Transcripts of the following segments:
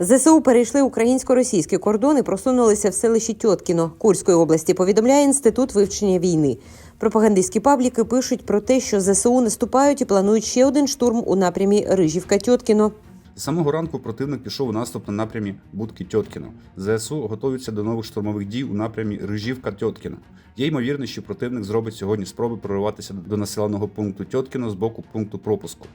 ЗСУ перейшли українсько-російський кордон і просунулися в селищі Тьоткіно Курської області. Повідомляє інститут вивчення війни. Пропагандистські пабліки пишуть про те, що ЗСУ наступають і планують ще один штурм у напрямі Рижівка Тьоткіно. З самого ранку противник пішов у наступ на напрямі Будки Тьоткіно. ЗСУ готуються до нових штурмових дій у напрямі Рижівка Тьоткіно. Є ймовірність, що противник зробить сьогодні спроби прориватися до населеного пункту Тьоткіно з боку пункту пропуску.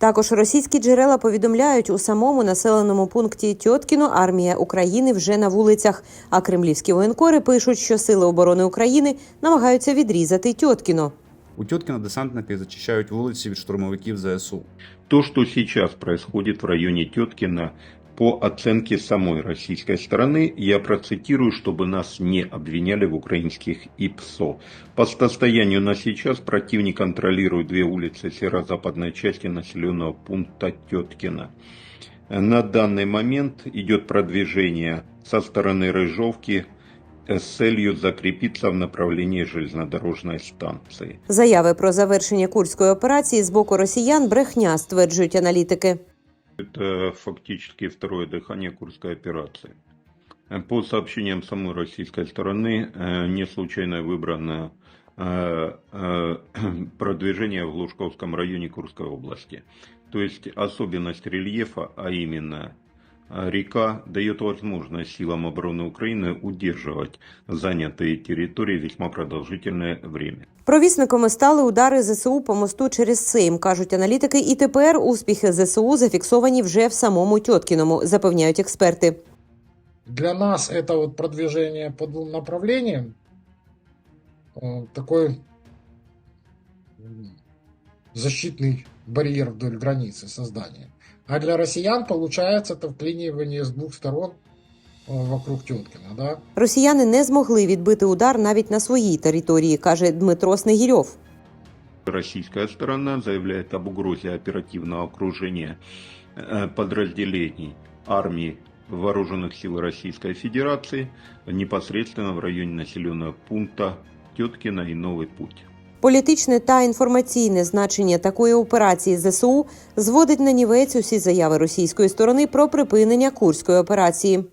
Також російські джерела повідомляють, у самому населеному пункті Тьоткіно армія України вже на вулицях. А кремлівські воєнкори пишуть, що сили оборони України намагаються відрізати Тьоткіно. У Тьоткіно десантники зачищають вулиці від штурмовиків ЗСУ. То, что сейчас происходит в районе Теткина, по оценке самой российской стороны, я процитирую, чтобы нас не обвиняли в украинских ИПСО. По состоянию на сейчас противник контролирует две улицы северо-западной части населенного пункта Теткина. На данный момент идет продвижение со стороны Рыжовки э, с целью закрепиться в направлении железнодорожной станции. Заяви про завершення курської операції з боку росіян брехня, стверджують аналітики. Это фактически второе дыхание Курской операции. По сообщениям самой российской стороны, э, не случайно выбрано э, э, продвижение в Глушковском районе Курской области. То есть особенность рельефа, а именно река, дает возможность силам обороны Украины удерживать занятые территории весьма продолжительное время. Провісниками стали удари ЗСУ по мосту через Сейм, кажуть аналітики. І тепер успіхи ЗСУ зафіксовані вже в самому Тьоткіному, запевняють експерти. Для нас это вот продвижение по двум направлениям, э, такой м, защитный барьер вдоль границы создания. А для россиян получается это вклинивание с двух сторон э, вокруг Теткина, да? Росіяни не змогли відбити удар навіть на своїй території, каже Дмитро Снегірьов. Российская сторона заявляет об угрозе оперативного окружения э, подразделений армии Вооруженных сил Российской Федерации непосредственно в районе населенного пункта Теткина и Новый Путь. Політичне та інформаційне значення такої операції ЗСУ зводить на нівець усі заяви російської сторони про припинення курської операції.